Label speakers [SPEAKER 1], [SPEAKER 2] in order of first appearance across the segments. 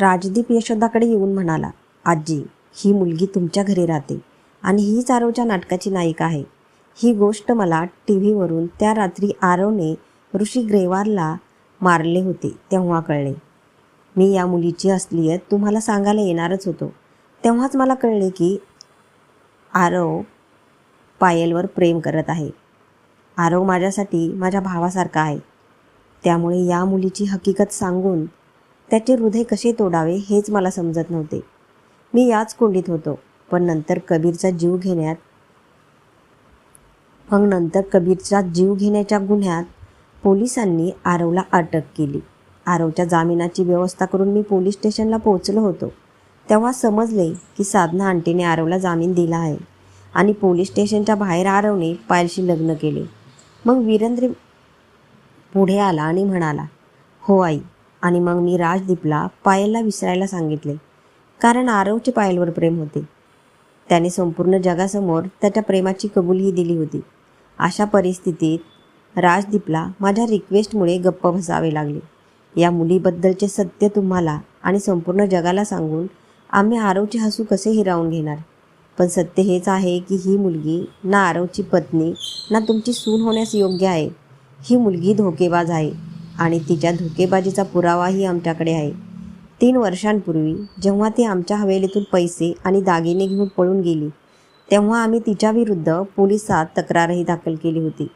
[SPEAKER 1] राजदीप यशोदाकडे येऊन म्हणाला आजी ही मुलगी तुमच्या घरी राहते आणि हीच आरवच्या नाटकाची नायिका आहे. ही गोष्ट मला टी व्हीवरून त्या रात्री आरवने ऋषी ग्रेवारला मारले होते तेव्हा कळले. मी या मुलीची असलीयत तुम्हाला सांगायला येणारच होतो. तेव्हाच मला कळले की आरव पायलवर प्रेम करत आहे. आरव माझ्यासाठी माझ्या भावासारखा आहे. त्यामुळे या मुलीची हकीकत सांगून त्याचे हृदय कसे तोडावे हेच मला समजत नव्हते. मी याच कोंडीत होतो पण नंतर कबीरचा जीव घेण्यात मग नंतर कबीरचा जीव घेण्याच्या गुन्ह्यात पोलिसांनी आरवला अटक केली. आरवच्या जामिनाची व्यवस्था करून मी पोलीस स्टेशनला पोहोचलो होतो. तेव्हा समजले की साधना आंटीने आरवला जामीन दिला आहे आणि पोलीस स्टेशनच्या बाहेर आरवने पायलशी लग्न केले. मग वीरेंद्र पुढे आला आणि म्हणाला हो आई आणि मग मी राजदीपला पायलला विसरायला सांगितले. कारण आरवचे पायलवर प्रेम होते. त्याने संपूर्ण जगासमोर त्याच्या प्रेमाची कबुलीही दिली होती. अशा परिस्थितीत राजदीपला माझ्या रिक्वेस्टमुळे गप्प बसावे लागले. या मुलीबद्दलचे सत्य तुम्हाला आणि संपूर्ण जगाला सांगून आम्ही आरवचे हसू कसे हिरावून घेणार? पण सत्य हेच आहे की ही मुलगी ना आरवची पत्नी ना तुमची सून होण्यास योग्य आहे. ही मुलगी धोकेबाज आहे. आणि तिच्या धोकेबाजीचा पुरावाही आमच्याकडे आहे. तीन वर्षांपूर्वी जेव्हा ती आमच्या हवेलीतून पैसे आणि दागिने घेऊन पळून गेली तेव्हा आम्ही तिच्याविरुद्ध पोलिसात तक्रारही दाखल केली होती.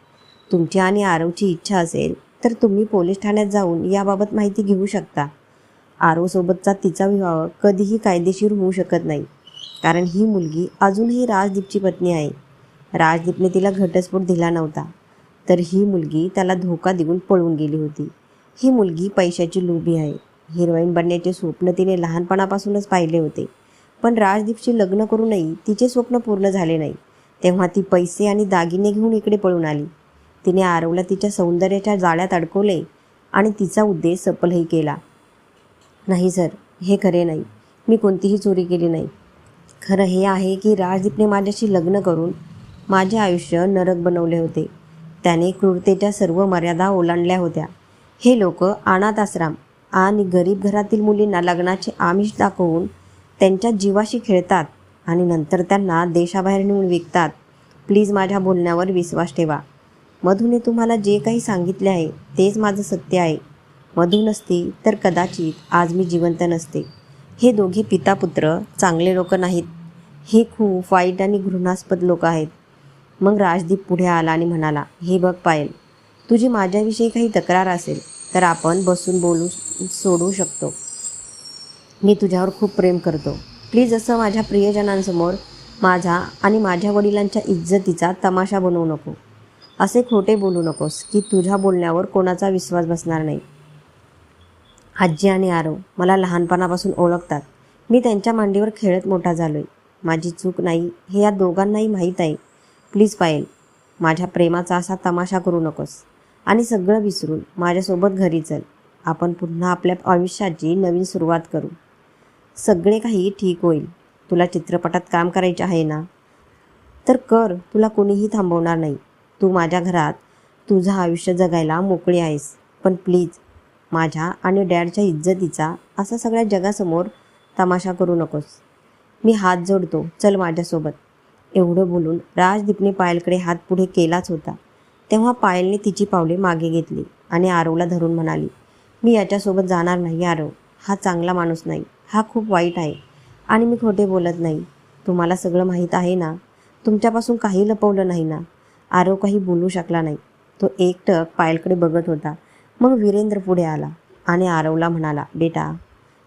[SPEAKER 1] तुमची आणि आरवची इच्छा असेल तर तुम्ही पोलीस ठाण्यात जाऊन याबाबत माहिती घेऊ शकता. आरोसोबतचा तिचा विवाह कधीही कायदेशीर होऊ शकत नाही कारण ही मुलगी अजूनही राजदीपची पत्नी आहे. राजदीपने तिला घटस्फोट दिला नव्हता. तर ही मुलगी त्याला धोका देऊन पळून गेली होती. ही मुलगी पैशाची लोभी आहे. हिरोईन बनण्याचे स्वप्न तिने लहानपणापासूनच पाहिले होते. पण राजदीपशी लग्न करूनही तिचे स्वप्न पूर्ण झाले नाही. तेव्हा ती पैसे आणि दागिने घेऊन इकडे पळून आली. तिने आरवला तिच्या सौंदर्याच्या जाळ्यात अडकवले आणि तिचा उद्देश सफलही केला. नाही सर हे खरे नाही. मी कोणतीही चोरी केली नाही. खरं हे आहे की राजदीपने माझ्याशी लग्न करून माझे आयुष्य नरक बनवले होते. त्याने क्रूरतेच्या सर्व मर्यादा ओलांडल्या होत्या. हे लोक अनाथ आश्रम आणि गरीब घरातील मुलींना लग्नाचे आमिष दाखवून त्यांच्या जीवाशी खेळतात आणि नंतर त्यांना देशाबाहेर नेऊन विकतात. प्लीज माझ्या बोलण्यावर विश्वास ठेवा. मधूने तुम्हाला जे काही सांगितले आहे तेच माझं सत्य आहे. मधू नसती तर कदाचित आज मी जिवंत नसते. हे दोघे पितापुत्र चांगले लोक नाहीत. हे खूप वाईट आणि घृणास्पद लोक आहेत. मग राजदीप पुढे आला आणि म्हणाला हे बघ पायल तुझी माझ्याविषयी काही तक्रार असेल तर आपण बसून बोलू सोडू शकतो. मी तुझ्यावर खूप प्रेम करतो. प्लीज असं माझ्या प्रियजनांसमोर माझा आणि माझ्या वडिलांच्या इज्जतीचा तमाशा बनवू नको. असे खोटे बोलू नकोस की तुझ्या बोलण्यावर कोणाचा विश्वास बसणार नाही. आजी आणि आरो मला लहानपणापासून ओळखतात. मी त्यांच्या मांडीवर खेळत मोठा झालो आहे माझी चूक नाही हे या दोघांनाही माहीत आहे. प्लीज पायल माझ्या प्रेमाचा असा तमाशा करू नकोस. आणि सगळं विसरून माझ्यासोबत घरी चल. आपण पुन्हा आपल्या आयुष्याची नवीन सुरुवात करू. सगळे काही ठीक होईल. तुला चित्रपटात काम करायचे आहे ना? तर कर. तुला कोणीही थांबवणार नाही. तू माझ्या घरात तुझं आयुष्य जगायला मोकळी आहेस. पण प्लीज माझ्या आणि डॅडच्या इज्जतीचा असा सगळ्या जगासमोर तमाशा करू नकोस. मी हात जोडतो. चल माझ्यासोबत. एवढं बोलून राजदीपने पायलकडे हात पुढे केलाच होता. तेव्हा पायलने तिची पावले मागे घेतली आणि आरवला धरून म्हणाली मी याच्यासोबत जाणार नाही आरव. हा चांगला माणूस नाही. हा खूप वाईट आहे. आणि मी खोटे बोलत नाही. तुम्हाला सगळं माहीत आहे ना? तुमच्यापासून काही लपवलं नाही ना? आरव काही बोलू शकला नाही तो एकटक पायलकडे बघत होता. मग वीरेंद्र पुढे आला आणि आरवला म्हणाला बेटा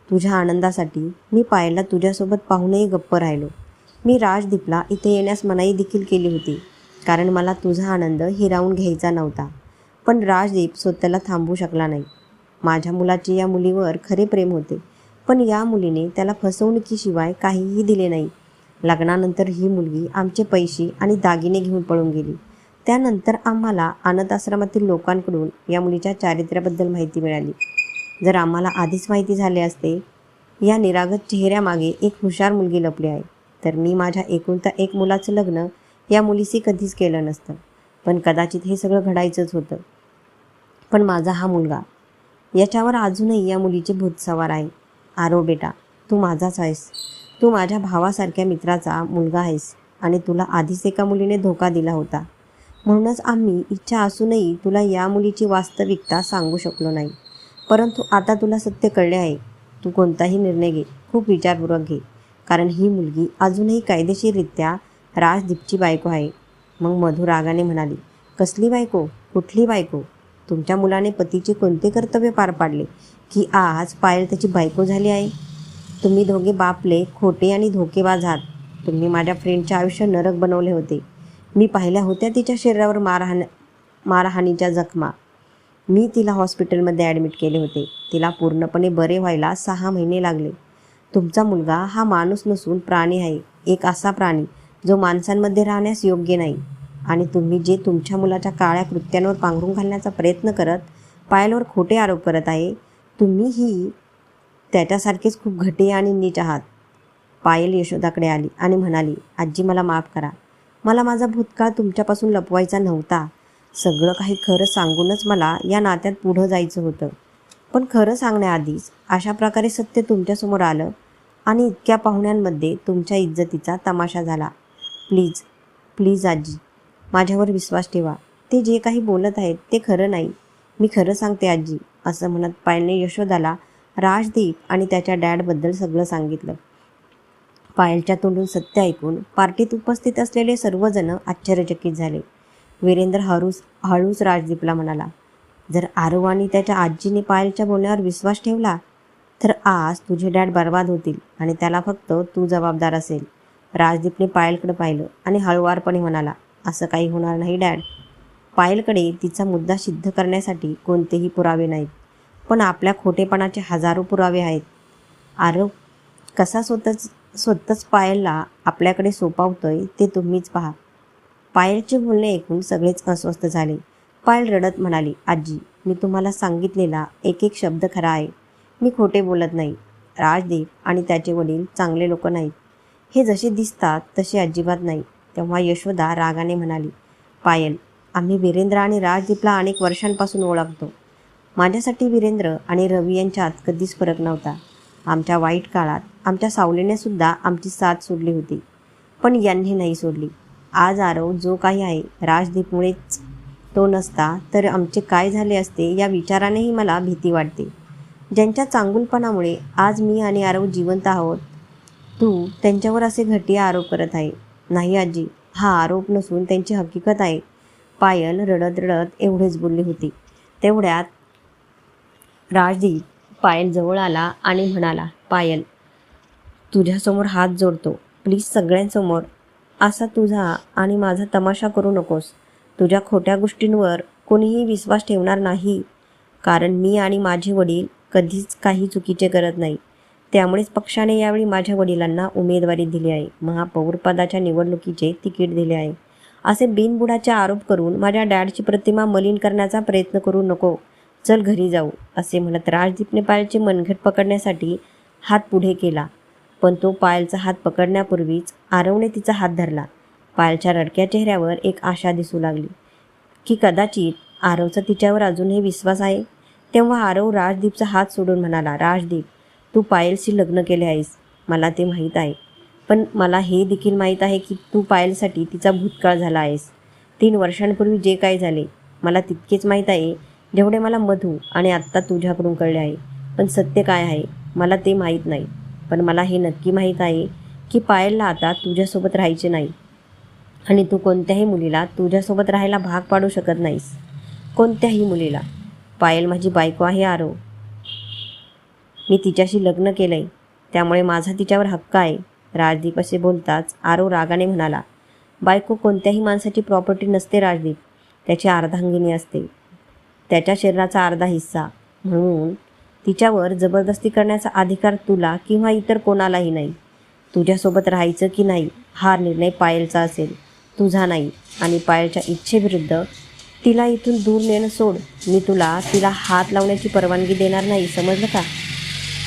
[SPEAKER 1] तुझ्या आनंदासाठी मी पायलला तुझ्यासोबत पाहूनही गप्प राहिलो. मी राजदीपला इथे येण्यास मनाई देखील केली होती कारण मला तुझा आनंद हिरावून घ्यायचा नव्हता. पण राजदीप स्वतःला थांबवू शकला नाही. माझ्या मुलाचे या मुलीवर खरे प्रेम होते पण या मुलीने त्याला फसवणुकीशिवाय काहीही दिले नाही. लग्नानंतर ही मुलगी आमचे पैसे आणि दागिने घेऊन पळून गेली. त्यानंतर आम्हाला अनाथ आश्रमातील लोकांकडून या मुलीच्या चारित्र्याबद्दल माहिती मिळाली. जर आम्हाला आधीच माहिती झाले असते या निरागत चेहऱ्यामागे एक हुशार मुलगी लपली आहे. तर मी माझ्या एकुलता एक मुलाचं लग्न या मुलीशी कधीच केलं नसतं. पण कदाचित हे सगळं घडायचंच होतं. पण माझा हा मुलगा याच्यावर अजूनही या मुलीचे भूत सवार आहे. आरो बेटा तू माझाच आहेस. तू माझ्या भावासारख्या मित्राचा मुलगा आहेस आणि तुला आधीच एका मुलीने धोका दिला होता. म्हणूनच आम्ही इच्छा असूनही तुला या मुलीची वास्तविकता सांगू शकलो नाही. परंतु आता तुला सत्य कळले आहे. तू कोणताही निर्णय घे. खूप विचारपूर्वक घे. कारण ही मुलगी अजूनही कायदेशीररित्या राजदीपची बायको आहे. मग मधू रागाने म्हणाली कसली बायको? कुठली बायको? तुमच्या मुलाने पतीचे कोणते कर्तव्य पार पाडले की आज पायल त्याची बायको झाली आहे? तुम्ही दोघे बापले खोटे आणि धोकेबाज आहात. तुम्ही माझ्या फ्रेंडचे आयुष्य नरक बनवले होते. मी पाहिल्या होत्या तिच्या शरीरावर मारहाण मारहाणीच्या जखमा. मी तिला हॉस्पिटलमध्ये ॲडमिट केले होते. तिला पूर्णपणे बरे व्हायला सहा महिने लागले. तुमचा मुलगा हा माणूस नसून प्राणी आहे. एक असा प्राणी जो माणसांमध्ये राहण्यास योग्य नाही. आणि तुम्ही जे तुमच्या मुलाच्या काळ्या कृत्यांवर पांघरून घालण्याचा प्रयत्न करत पायलवर खोटे आरोप करत आहे तुम्हीही त्याच्यासारखेच खूप घटे आणि नीट आहात. पायल यशोदाकडे आली आणि म्हणाली आजी मला माफ करा. मला माझा भूतकाळ तुमच्यापासून लपवायचा नव्हता. सगळं काही खरं सांगूनच मला या नात्यात पुढं जायचं होतं. पण खरं सांगण्याआधीच अशा प्रकारे सत्य तुमच्यासमोर आलं आणि इतक्या पाहुण्यांमध्ये तुमच्या इज्जतीचा तमाशा झाला. प्लीज प्लीज आजी माझ्यावर विश्वास ठेवा. ते जे काही बोलत आहेत ते खरं नाही. मी खरं सांगते आजी असं म्हणत पायलने यशोदाला राजदीप आणि त्याच्या डॅडबद्दल सगळं सांगितलं. पायलच्या तोंडून सत्य ऐकून पार्टीत उपस्थित असलेले सर्वजण आश्चर्यचकित झाले. वीरेंद्र हळूस हळूच राजदीपला म्हणाला जर आरव आणि त्याच्या आजीने पायलच्या बोलण्यावर विश्वास ठेवला तर आज तुझे डॅड बर्बाद होतील आणि त्याला फक्त तू जबाबदार असेल. राजदीपने पायलकडे पाहिलं आणि हळुवारपणे म्हणाला असं काही होणार नाही डॅड. पायलकडे तिचा मुद्दा सिद्ध करण्यासाठी कोणतेही पुरावे नाहीत पण आपल्या खोटेपणाचे हजारो पुरावे आहेत. आरव कसा स्वतःच स्वतःच पायलला आपल्याकडे सोपावतोय ते तुम्हीच पहा. पायलचे बोलणे ऐकून सगळेच अस्वस्थ झाले. पायल रडत म्हणाली आजी मी तुम्हाला सांगितलेला एक एक शब्द खरा आहे. मी खोटे बोलत नाही. राजदीप आणि त्याचे वडील चांगले लोक नाहीत. हे जसे दिसतात तसे अजिबात नाही. तेव्हा यशोदा रागाने म्हणाली पायल आम्ही वीरेंद्र आणि राजदीपला अनेक वर्षांपासून ओळखतो. माझ्यासाठी वीरेंद्र आणि रवी यांच्यात कधीच फरक नव्हता. आमच्या वाईट काळात आमच्या सावलीने सुद्धा आमची साथ सोडली होती. पण यांनी नाही सोडली. आज आरव जो काही आहे राजदीपमुळेच तो नसता तर आमचे काय झाले असते या विचारानेही मला भीती वाटते. ज्यांच्या चांगुलपणामुळे आज मी आणि आरव जिवंत आहोत तू त्यांच्यावर असे घटिया आरोप करत आहे. नाही आजी हा आरोप नसून त्यांची हकीकत आहे. पायल रडत रडत एवढेच बोलली होती. तेवढ्यात राजदीप पायल जवळ आला आणि म्हणाला पायल तुझ्यासमोर हात जोडतो. प्लीज सगळ्यांसमोर. असा तुझा आणि माझा तमाशा करू नकोस. तुझ्या खोट्या गोष्टींवर कोणीही विश्वास ठेवणार नाही. कारण मी आणि माझे वडील कधीच काही चुकीचे करत नाही. त्यामुळेच पक्षाने यावेळी माझ्या वडिलांना उमेदवारी दिली आहे. महापौरपदाच्या निवडणुकीचे तिकीट दिले आहे. असे बिनबुडाचे आरोप करून माझ्या डॅडची प्रतिमा मलिन करण्याचा प्रयत्न करू नको. चल घरी जाऊ असे म्हणत राजदीपने पायलचे मनघट पकडण्यासाठी हात पुढे केला. पण तो पायलचा हात पकडण्यापूर्वीच आरवने तिचा हात धरला. पायलच्या रडक्या चेहऱ्यावर एक आशा दिसू लागली की कदाचित आरवचा तिच्यावर अजूनही विश्वास आहे. तेव्हा आरव राजदीपचा हात सोडून म्हणाला राजदीप तू पायलशी लग्न केले आहेस. मला ते माहीत आहे. पण मला हे देखील माहीत आहे की तू पायलसाठी तिचा भूतकाळ झाला आहेस. तीन वर्षांपूर्वी जे काय झाले मला तितकेच माहीत आहे जेवढे मला मधू आणि आत्ता तुझ्याकडून कळले आहे. पण सत्य काय आहे मला ते माहीत नाही. पण मला हे नक्की माहीत आहे की पायलला आता तुझ्यासोबत राहायचे नाही. आणि तू कोणत्याही मुलीला तुझ्यासोबत राहायला भाग पाडू शकत नाहीस. कोणत्याही मुलीला. पायल माझी बायको आहे आरो मी तिच्याशी लग्न केलं आहे त्यामुळे माझा तिच्यावर हक्क आहे. राजदीप असे बोलताच आरो रागाने म्हणाला बायको कोणत्याही माणसाची प्रॉपर्टी नसते राजदीप. त्याची अर्धांगिनी असते. त्याच्या शरीराचा अर्धा हिस्सा. म्हणून तिच्यावर जबरदस्ती करण्याचा अधिकार तुला किंवा इतर कोणालाही नाही. तुझ्यासोबत राहायचं की नाही हा निर्णय पायलचा असेल. तुझा नाही आणि पायलच्या इच्छेविरुद्ध तिला इथून दूर नेणं सोड. मी तुला तिला हात लावण्याची परवानगी देणार नाही समजलं का?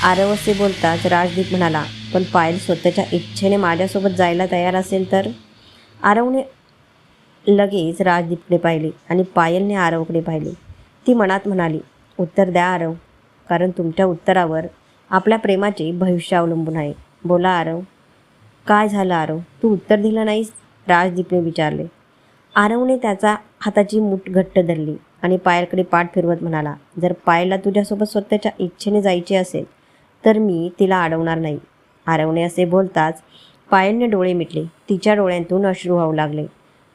[SPEAKER 1] आरव असे बोलताच राजदीप म्हणाला पण पायल स्वतःच्या इच्छेने माझ्यासोबत जायला तयार असेल तर? आरवने लगेच राजदीपकडे पाहिले आणि पायलने आरवकडे पाहिले. ती मनात म्हणाली उत्तर द्या आरव कारण तुमच्या उत्तरावर आपल्या प्रेमाचे भविष्य अवलंबून आहे. बोला आरव काय झालं आरव? तू उत्तर दिलं नाहीस? राजदीपने विचारले. आरवने त्याचा हाताची मूठ घट्ट धरली आणि पायलकडे पाठ फिरवत म्हणाला जर पायलला तुझ्यासोबत स्वतःच्या इच्छेने जायचे असेल तर मी तिला अडवणार नाही. आरवने असे बोलताच पायलने डोळे मिटले. तिच्या डोळ्यांतून अश्रू वाहू लागले.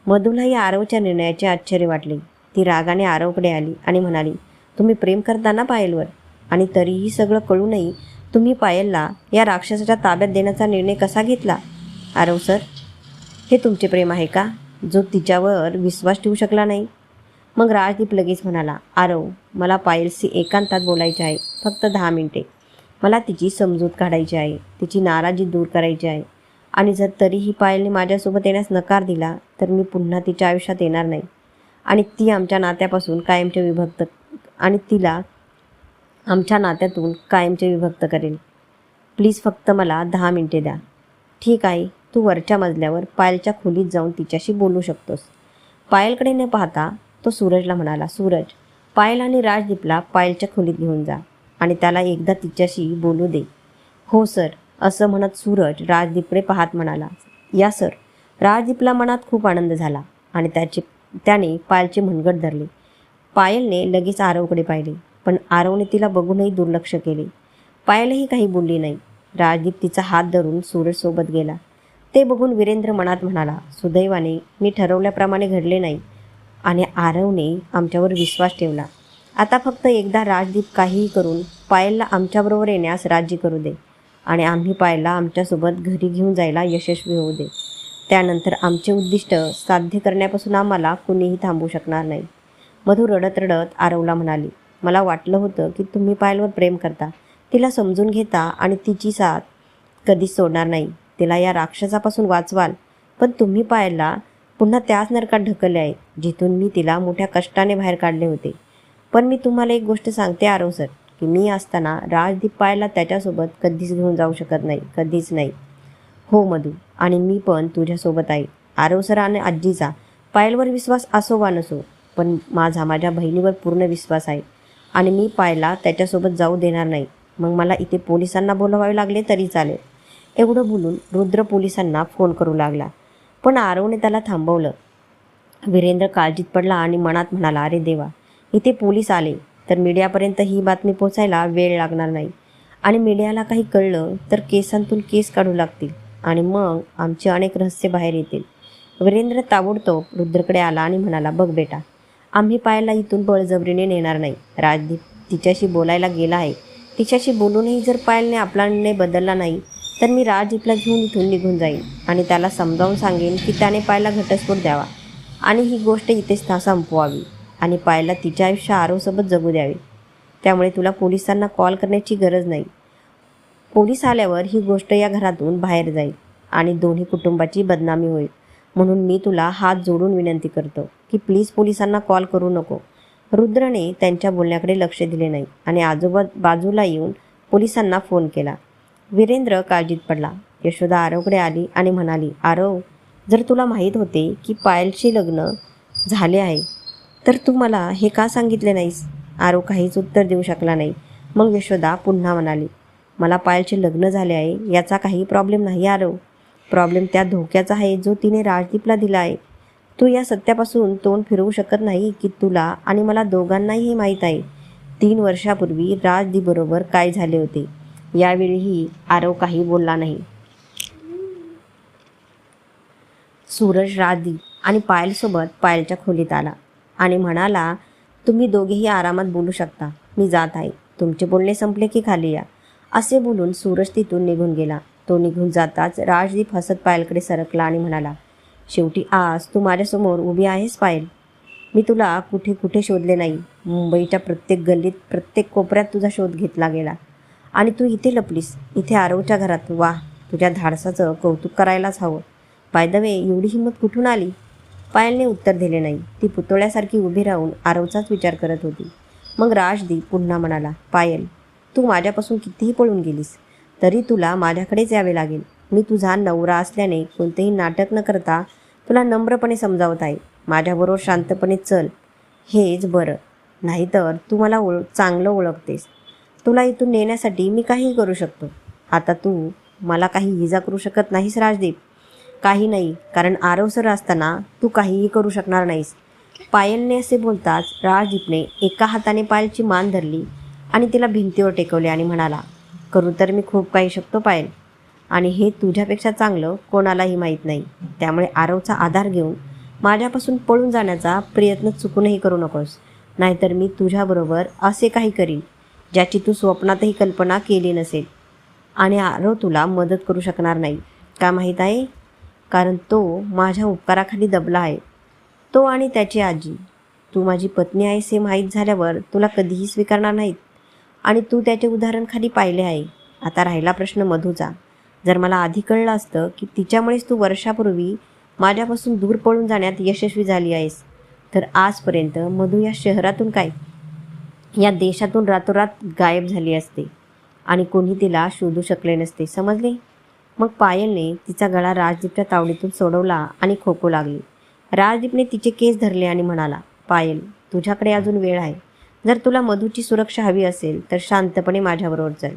[SPEAKER 1] मधूलाही आरवच्या निर्णयाचे आश्चर्य वाटले. ती रागाने आरवकडे आली आणि म्हणाली तुम्ही प्रेम करता ना पायलवर? आणि तरीही सगळं कळूनही तुम्ही पायलला या राक्षसाच्या ताब्यात देण्याचा निर्णय कसा घेतला? आरव सर हे तुमचे प्रेम आहे का? जो तिच्यावर विश्वास ठेवू शकला नाही? मग राजदीप लगेच म्हणाला आरव मला पायलशी एकांतात बोलायचे आहे फक्त दहा मिनिटे. मला तिची समजूत काढायची आहे तिची नाराजी दूर करायची आहे. आणि जर तरीही पायलने माझ्यासोबत येण्यास नकार दिला तर मी पुन्हा तिच्या आयुष्यात येणार नाही. आणि ती आमच्या नात्यापासून कायमचे विभक्त आणि तिला आमच्या नात्यातून कायमचे विभक्त करेल. प्लीज फक्त मला दहा मिनिटे द्या. ठीक आहे. तू वरच्या मजल्यावर पायलच्या खोलीत जाऊन तिच्याशी बोलू शकतोस. पायलकडे न पाहता तो सूरजला म्हणाला सूरज पायल आणि राजदीपला पायलच्या खोलीत घेऊन जा आणि त्याला एकदा तिच्याशी बोलू दे. हो सर असं म्हणत सूरज राजदीपकडे पाहत म्हणाला. या सर. राजदीपला मनात खूप आनंद झाला आणि त्याचे त्याने पायलचे मनगट धरले. पायलने लगेच आरवकडे पाहिले पण आरवने तिला बघूनही दुर्लक्ष केले. पायलही काही बोलली नाही. राजदीप तिचा हात धरून सूरजसोबत गेला. ते बघून वीरेंद्र मनात म्हणाला सुदैवाने मी ठरवल्याप्रमाणे घडले नाही आणि आरवने आमच्यावर विश्वास ठेवला. आता फक्त एकदा राजदीप काहीही करून पायलला आमच्याबरोबर येण्यास राजी करू दे आणि आम्ही पायलला आमच्यासोबत घरी घेऊन जायला यशस्वी होऊ दे. त्यानंतर आमचे उद्दिष्ट साध्य करण्यापासून आम्हाला कुणीही थांबू शकणार नाही. मधू रडत रडत आरवला म्हणाली मला वाटलं होतं की तुम्ही पायलवर प्रेम करता. तिला समजून घेता आणि तिची साथ कधीच सोडणार नाही. तिला या राक्षसापासून वाचवाल. पण तुम्ही पायला पुन्हा त्याच नरकात ढकलले आहे जिथून मी तिला मोठ्या कष्टाने बाहेर काढले होते. पण मी तुम्हाला एक गोष्ट सांगते आरव सर की मी असताना राजदीप पायला त्याच्यासोबत कधीच घेऊन जाऊ शकत नाही कधीच नाही. हो मधू आणि मी पण तुझ्यासोबत आहे. आरव सर आणि आजीचा पायलवर विश्वास असो वा नसो पण माझा माझ्या बहिणीवर पूर्ण विश्वास आहे. आणि मी पायला त्याच्यासोबत जाऊ देणार नाही. मग मला इथे पोलिसांना बोलवावे लागले तरी चालेल. एवढं बोलून रुद्र पोलिसांना फोन करू लागला. पण आरवने त्याला थांबवलं. वीरेंद्र काळजीत पडला आणि मनात म्हणाला अरे देवा इथे पोलीस आले तर मीडियापर्यंत ही बातमी पोचायला वेळ लागणार नाही. आणि मीडियाला काही कळलं तर केसांतून केस काढू लागतील आणि मग आमचे अनेक रहस्य बाहेर येतील. वीरेंद्र ताबडतोब रुद्रकडे आला आणि म्हणाला बघ बेटा आम्ही पायाला इथून बळजबरीने नेणार नाही. राजदीप तिच्याशी बोलायला गेला आहे. तिच्याशी बोलूनही जर पायलने आपला निर्णय बदलला नाही तर मी राजदीपला घेऊन इथून निघून जाईन आणि त्याला समजावून सांगेन की त्याने पायला घटस्फोट द्यावा. आणि ही गोष्ट इथेच ना संपवावी आणि पायला तिच्या आयुष्य आरोसोबत जगू द्यावे. त्यामुळे तुला पोलिसांना कॉल करण्याची गरज नाही. पोलीस आल्यावर ही गोष्ट या घरातून बाहेर जाईल आणि दोन्ही कुटुंबाची बदनामी होईल. म्हणून मी तुला हात जोडून विनंती करतो की प्लीज पोलिसांना कॉल करू नको. रुद्रने त्यांच्या बोलण्याकडे लक्ष दिले नाही आणि आजोबा बाजूला येऊन पोलिसांना फोन केला. वीरेंद्र काळजीत पडला. यशोदा आरवकडे आली आणि म्हणाली आरव जर तुला माहीत होते की पायलशी लग्न झाले आहे तर तू मला हे का सांगितले नाहीस? आरव काहीच उत्तर देऊ शकला नाही. मग यशोदा पुन्हा म्हणाली मला पायलचे लग्न झाले आहे याचा काही प्रॉब्लेम नाही आरव. प्रॉब्लेम त्या धोक्याचा आहे जो तिने राजदीपला दिला आहे. तू या सत्यापासून तोंड फिरवू शकत नाही की तुला आणि मला दोघांनाही हे माहीत आहे. तीन वर्षापूर्वी राजदीपबरोबर काय झाले होते? यावेळीही आरव काही बोलला नाही. सूरज राधी आणि पायलसोबत पायलच्या खोलीत आला आणि म्हणाला तुम्ही दोघेही आरामात बोलू शकता. मी जात आहे. तुमचे बोलणे संपले की खाली या. असे बोलून सूरज तिथून निघून गेला. तो निघून जाताच राजदीप हसत पायलकडे सरकला आणि म्हणाला शेवटी आज तू माझ्यासमोर उभी आहेस पायल. मी तुला कुठे कुठे शोधले नाही. मुंबईच्या प्रत्येक गल्लीत प्रत्येक कोपऱ्यात तुझा शोध घेतला गेला. आणि तू इथे लपलीस. इथे आरवच्या घरात वा तुझ्या धाडसाचं कौतुक करायलाच हवं. बाय द वे एवढी हिंमत कुठून आली? पायलने उत्तर दिले नाही. ती पुतळ्यासारखी उभी राहून आरवचाच विचार करत होती. मग राजदीप पुन्हा म्हणाला पायल तू माझ्यापासून कितीही पळून गेलीस तरी तुला माझ्याकडेच यावे लागेल. मी तुझा नवरा असल्याने कोणतेही नाटक न करता तुला नम्रपणे समजावत आहे. माझ्याबरोबर शांतपणे चल. हेच बरं. नाहीतर तू मला ओळ चांगलं ओळखतेस. तुला इथून नेण्यासाठी मी काहीही करू शकतो. आता तू मला काही इजा करू शकत नाहीस राजदीप. काही नाही कारण आरव सर असताना तू काहीही करू शकणार नाहीस. पायलने असे बोलताच राजदीपने एका हाताने पायलची मान धरली आणि तिला भिंतीवर टेकवले आणि म्हणाला करू तर मी खूप काही शकतो पायल. आणि हे तुझ्यापेक्षा चांगलं कोणालाही माहीत नाही त्यामुळे आरवचा आधार घेऊन माझ्यापासून पळून जाण्याचा प्रयत्न चुकूनही करू नकोस. नाहीतर मी तुझ्याबरोबर असे काही करीन. ज्याची तू स्वप्नातही कल्पना केली नसेल. आणि आरव तुला मदत करू शकणार नाही. का माहीत आहे? कारण तो माझ्या उपकाराखाली दबला आहे. तो आणि त्याची आजी. तू माझी पत्नी आहेस हे माहीत झाल्यावर तुला कधीही स्वीकारणार नाहीत. आणि तू त्याचे उदाहरण खाली पाहिले आहे. आता राहिला प्रश्न मधूचा. जर मला आधी कळलं असतं की तिच्यामुळेच तू वर्षापूर्वी माझ्यापासून दूर पळून जाण्यात यशस्वी झाली आहेस तर आजपर्यंत मधू या शहरातून काय? या देशातून रातोरात गायब झाली असते आणि कोणी तिला शोधू शकले नसते समजले? मग पायलने तिचा गळा राजदीपच्या तावडीतून सोडवला आणि खोकू लागली. राजदीपने तिचे केस धरले आणि म्हणाला पायल तुझ्याकडे अजून वेळ आहे. जर तुला मधूची सुरक्षा हवी असेल तर शांतपणे माझ्याबरोबर चल.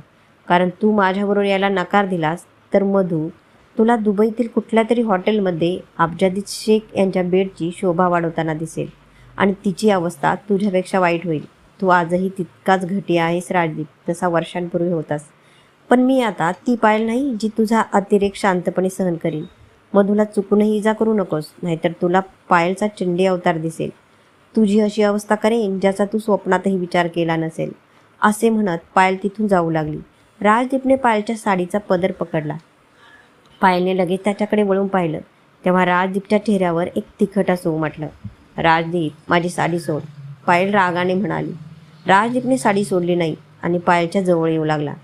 [SPEAKER 1] कारण तू माझ्याबरोबर यायला नकार दिलास तर मधू तुला दुबईतील कुठल्या तरी हॉटेलमध्ये अब्जादित शेख यांच्या बेडची शोभा वाढवताना दिसेल आणि तिची अवस्था तुझ्यापेक्षा वाईट होईल. तू आजही तितकाच घटी आहेस राजदीप. तसा वर्षांपूर्वी होतास. पण मी आता ती पायल नाही जी तुझा अतिरेक शांतपणे सहन करीन. मधूला चुकूनही इजा करू नकोस नाहीतर तुला पायलचा चिंडी अवतार दिसेल. तुझी अशी अवस्था करेन ज्याचा तू स्वप्नातही विचार केला नसेल. असे म्हणत पायल तिथून जाऊ लागली. राजदीपने पायलच्या साडीचा पदर पकडला. पायलने लगेच त्याच्याकडे वळून पाहिलं. तेव्हा राजदीपच्या चेहऱ्यावर एक तिखट असं उमटलं. राजदीप माझी साडी सोड. पायल रागाने म्हणाली. राजदीपने साडी सोडली नाही आणि पायलच्या जवळ येऊ लागला.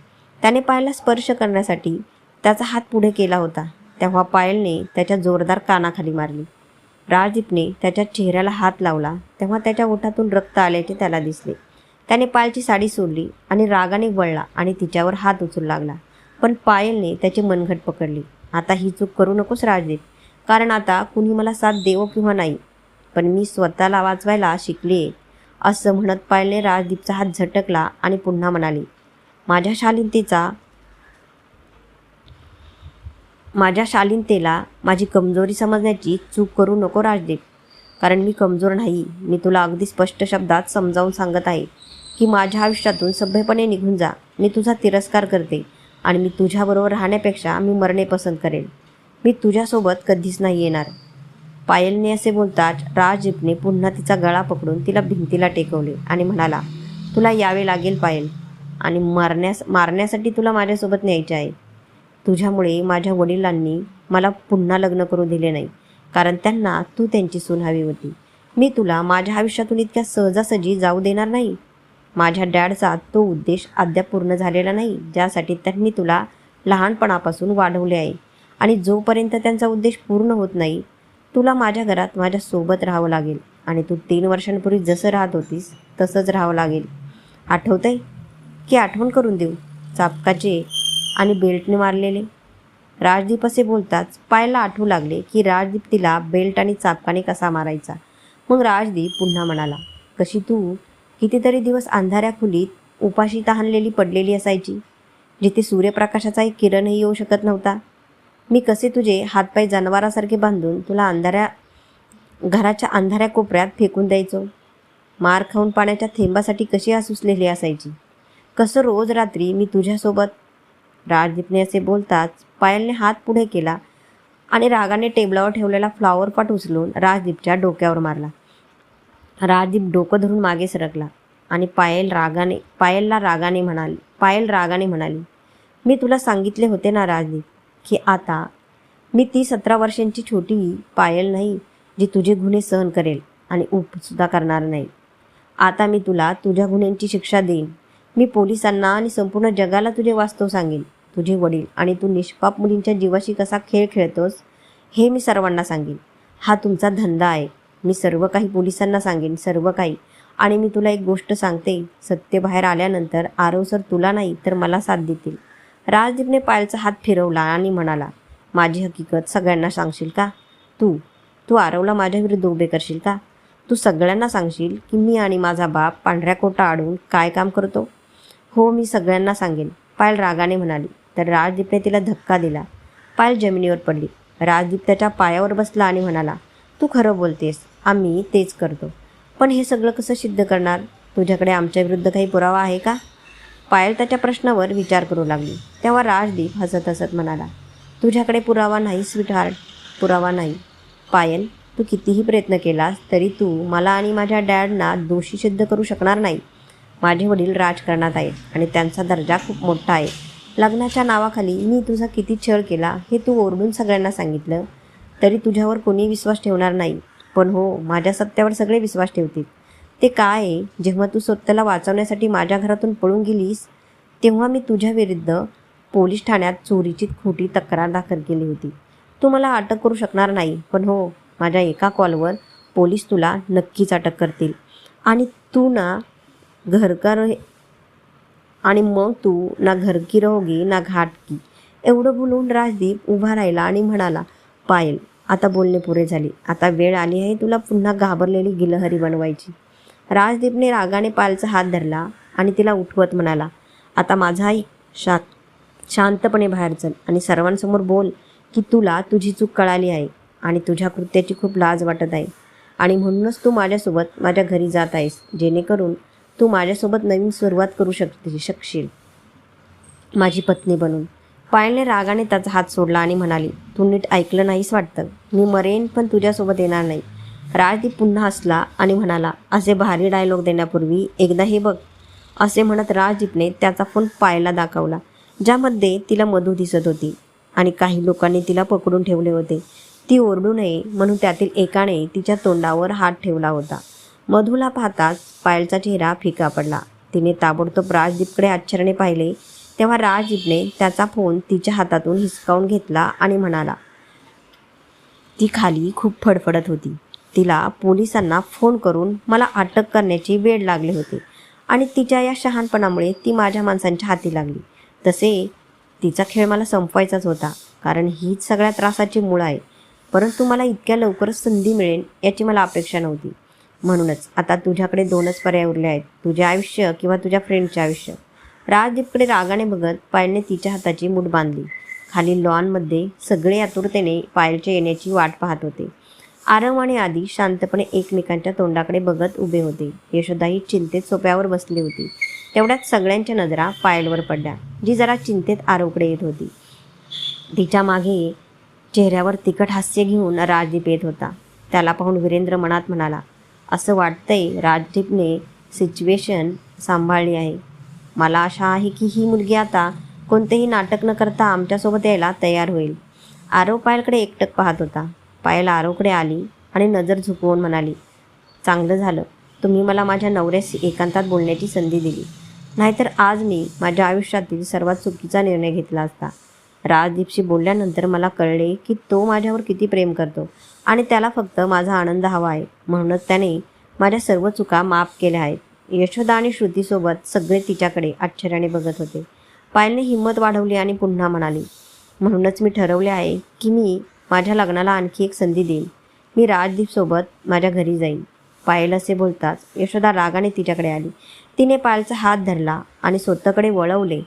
[SPEAKER 1] त्याने पायलला स्पर्श करण्यासाठी त्याचा हात पुढे केला होता. तेव्हा पायलने त्याच्या जोरदार कानाखाली मारली. राजदीपने त्याच्या चेहऱ्याला हात लावला. तेव्हा त्याच्या ओठातून रक्त आल्याचे त्याला दिसले. त्याने पायलची साडी सोडली आणि रागाने वळला आणि तिच्यावर हात उचलू लागला. पण पायलने त्याची मनघट पकडली. आता ही चूक करू नकोस राजदीप. कारण आता कुणी मला साथ देवो किंवा नाही. पण मी स्वतःला वाचवायला शिकले असं म्हणत पायलने राजदीपचा हात झटकला आणि पुन्हा म्हणाली माझ्या शालीनतेचा माझ्या शालीनतेला माझी कमजोरी समजण्याची चूक करू नको राजदीप. कारण मी कमजोर नाही. मी तुला अगदी स्पष्ट शब्दात समजावून सांगत आहे की माझ्या आयुष्यातून सभ्यपणे निघून जा. मी तुझा तिरस्कार करते आणि मी तुझ्याबरोबर राहण्यापेक्षा मी मरणे पसंत करेन. मी तुझ्यासोबत कधीच नाही येणार. पायलने असे बोलताच राजदीपने पुन्हा तिचा गळा पकडून तिला भिंतीला टेकवले आणि म्हणाला तुला यावे लागेल पायल. आणि मारण्यास मारण्यासाठी तुला माझ्यासोबत न्यायचे आहे. तुझ्यामुळे माझ्या वडिलांनी मला पुन्हा लग्न करू दिले नाही कारण त्यांना तू त्यांची सून हवी होती. मी तुला माझ्या आयुष्यातून इतक्या सहजासहजी जाऊ देणार नाही. माझ्या डॅडचा तो उद्देश अद्याप पूर्ण झालेला नाही ज्यासाठी त्यांनी तुला लहानपणापासून वाढवले आहे. आणि जोपर्यंत त्यांचा उद्देश पूर्ण होत नाही तुला माझ्या घरात माझ्या सोबत राहावं लागेल. आणि तू तीन वर्षांपूर्वी जसं राहत होतीस तसंच राहावं लागेल. आठवतंय? की आठवण करून देऊ? चापकाचे आणि बेल्टने मारलेले? राजदीप असे बोलताच पायला आठवू लागले की राजदीप तिला बेल्ट आणि चापकाने कसा मारायचा? मग राजदीप पुन्हा म्हणाला कशी तू? कितीतरी दिवस अंधाऱ्या खोलीत उपाशी तहानलेली पडलेली असायची जिथे सूर्यप्रकाशाचा एक किरणही येऊ शकत नव्हता. मी कसे तुझे हातपाय जनावरासारखे बांधून तुला अंधाऱ्या घराच्या अंधाऱ्या कोपऱ्यात फेकून द्यायचो? मार खाऊन पाण्याच्या थेंबासाठी कशी आसुसलेली असायची? कसं रोज रात्री मी तुझ्यासोबत? राजदीपने असे बोलताच पायलने हात पुढे केला आणि रागाने टेबलावर ठेवलेला फ्लॉवर पॉट उचलून राजदीपच्या डोक्यावर मारला. राजदीप डोकं धरून मागे सरकला आणि पायल रागाने पायलला रागाने म्हणाली पायल रागाने म्हणाली मी तुला सांगितले होते ना राजदीप की आता मी ती सतरा वर्षांची छोटी पायल नाही जी तुझे गुन्हे सहन करेल आणि उपसुद्धा करणार नाही. आता मी तुला तुझ्या गुन्ह्यांची शिक्षा देईन. मी पोलिसांना आणि संपूर्ण जगाला तुझे वास्तव सांगेन तुझे वडील आणि तू निष्पाप मुलींच्या जीवाशी कसा खेळ खेळतोस हे मी सर्वांना सांगेन. हा तुमचा धंदा आहे. मी सर्व काही पोलिसांना सांगेन सर्व काही. आणि मी तुला एक गोष्ट सांगते सत्य बाहेर आल्यानंतर आरव सर तुला नाही तर मला साथ देतील. राजदीपने पायलचा हात फिरवला आणि म्हणाला माझी हकीकत सगळ्यांना सांगशील का? तू तू आरवला माझ्या विरुद्ध उभे करशील का? तू सगळ्यांना सांगशील की मी आणि माझा बाप पांढऱ्या कोटा आडून काय काम करतो? हो मी सगळ्यांना सांगेन. पायल रागाने म्हणाली. तर राजदीपने तिला धक्का दिला. पायल जमिनीवर पडली. राजदीप त्याच्या पायावर बसला आणि म्हणाला तू खरं बोलतेस. आम्ही तेच करतो. पण हे सगळं कसं सिद्ध करणार? तुझ्याकडे आमच्या विरुद्ध काही पुरावा आहे का? पायल त्याच्या प्रश्नावर विचार करू लागली. तेव्हा राजदीप हसत हसत म्हणाला तुझ्याकडे पुरावा नाही स्वीटहार्ट पुरावा नाही. पायल तू कितीही प्रयत्न केलास तरी तू मला आणि माझ्या डॅडना दोषी सिद्ध करू शकणार नाही. माझे वडील राजकारणात आहेत आणि त्यांचा दर्जा खूप मोठा आहे. लग्नाच्या नावाखाली मी तुझा किती छळ केला हे तू ओरडून सगळ्यांना सांगितलं. तरी तुझ्यावर कोणी विश्वास ठेवणार नाही. पण हो माझ्या सत्यावर सगळे विश्वास ठेवतील. ते काय आहे? जेव्हा तू स्वतःला वाचवण्यासाठी माझ्या घरातून पळून गेलीस तेव्हा मी तुझ्या विरुद्ध पोलीस ठाण्यात चोरीची खोटी तक्रार दाखल केली होती. तू मला अटक करू शकणार नाही पण हो माझ्या एका कॉलवर पोलीस तुला नक्कीच अटक करतील. आणि तू ना घरकर आणि मग तू ना घरकी रहोगी ना घाटकी. एवढं बोलून राजदीप उभा राहिला आणि म्हणाला पायल आता बोलणे पुरे झाले. आता वेळ आली आहे तुला पुन्हा घाबरलेली गिलहरी बनवायची. राजदीपने रागाने पायलचा हात धरला आणि तिला उठवत म्हणाला आता माझा आई शा शांतपणे बाहेर चल आणि सर्वांसमोर बोल की तुला तुझी चूक कळाली आहे आणि तुझ्या कृत्याची खूप लाज वाटत आहे. आणि म्हणूनच तू माझ्यासोबत माझ्या घरी जात आहेस जेणेकरून तू माझ्यासोबत नवीन सुरुवात करू शकते शकशील. माझी पत्नी बनून. पायलने रागाने त्याचा हात सोडला आणि म्हणाली तू नीट ऐकलं नाहीस वाटतं. मी मरेन पण तुझ्यासोबत येणार नाही. राजदीप पुन्हा हसला आणि म्हणाला असे भारी डायलॉग देण्यापूर्वी एकदा हे बघ. असे म्हणत राजदीपने त्याचा फोन पायला दाखवला ज्यामध्ये तिला मधू दिसत होती आणि काही लोकांनी तिला पकडून ठेवले होते. ती ओरडू नये म्हणून त्यातील एकाने तिच्या तोंडावर हात ठेवला होता. मधूला पाहताच पायलचा चेहरा फिका पडला. तिने ताबडतोब राजदीपकडे आश्चर्याने पाहिले तेव्हा राजदीपने त्याचा फोन तिच्या हातातून हिसकावून घेतला आणि म्हणाला ती खाली खूप फडफडत होती. तिला पोलिसांना फोन करून मला अटक करण्याची वेळ लागली होती. आणि तिच्या या शहाणपणामुळे ती माझ्या माणसांच्या हाती लागली. तसे तिचा खेळ मला संपवायचाच होता कारण हीच सगळ्या त्रासाची मूळ आहे. परंतु मला इतक्या लवकरच संधी मिळेल याची मला अपेक्षा नव्हती. म्हणूनच आता तुझ्याकडे दोनच पर्याय उरले आहेत तुझे आयुष्य किंवा तुझ्या फ्रेंडचे आयुष्य. राजदीपकडे रागाने बघत पायलने तिच्या हाताची मूठ बांधली. खाली लॉनमध्ये सगळे आतुरतेने पायलच्या येण्याची वाट पाहत होते. आरव आणि आदी शांतपणे एकमेकांच्या तोंडाकडे बघत उभे होते. यशोदाही चिंतेत सोप्यावर बसली होती. तेवढ्यात सगळ्यांच्या नजरा पायलवर पडल्या. जी जरा चिंतेत आरवकडे येत होती. तिच्यामागे चेहऱ्यावर तिखट हास्य घेऊन राजदीप येत होता. त्याला पाहून वीरेंद्र मनात म्हणाला असं वाटतंय राजदीपने सिच्युएशन सांभाळली आहे. मला आशा आहे की ही मुलगी आता कोणतेही नाटक न करता आमच्यासोबत यायला तयार होईल. आरव पायलकडे एकटक पाहत होता. पायल आरोकडे आली आणि नजर झुकवून म्हणाली चांगलं झालं. तुम्ही मला माझ्या नवऱ्याशी एकांतात बोलण्याची संधी दिली. नाहीतर आज मी माझ्या आयुष्यातील सर्वात चुकीचा निर्णय घेतला असता. राजदीपशी बोलल्यानंतर मला कळले की तो माझ्यावर किती प्रेम करतो आणि त्याला फक्त माझा आनंद हवा आहे. म्हणूनच त्याने माझ्या सर्व चुका माफ केल्या आहेत. यशोदा आणि श्रुतीसोबत सगळे तिच्याकडे आश्चर्याने बघत होते. पायलने हिंमत वाढवली आणि पुन्हा म्हणाली म्हणूनच मी ठरवले आहे की मी माझ्या लग्नाला आणखी एक संधी देईन. मी राजदीपसोबत माझ्या घरी जाईन. पायल असे बोलताच यशोदा रागाने तिच्याकडे आली. तिने पायलचा हात धरला आणि स्वतःकडे वळवले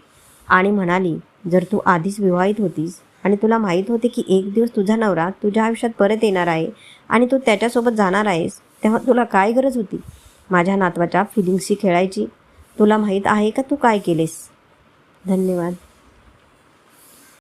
[SPEAKER 1] आणि म्हणाली जर तू आधीच विवाहित होतीस आणि तुला माहीत होते की एक दिवस तुझा नवरा तुझ्या आयुष्यात परत येणार आहे आणि तू त्याच्यासोबत जाणार आहेस तेव्हा तुला काय गरज होती? माझ्या नातवाच्या फिलिंग्सशी खेळायची. तुला माहीत आहे का तू काय केलेस? धन्यवाद.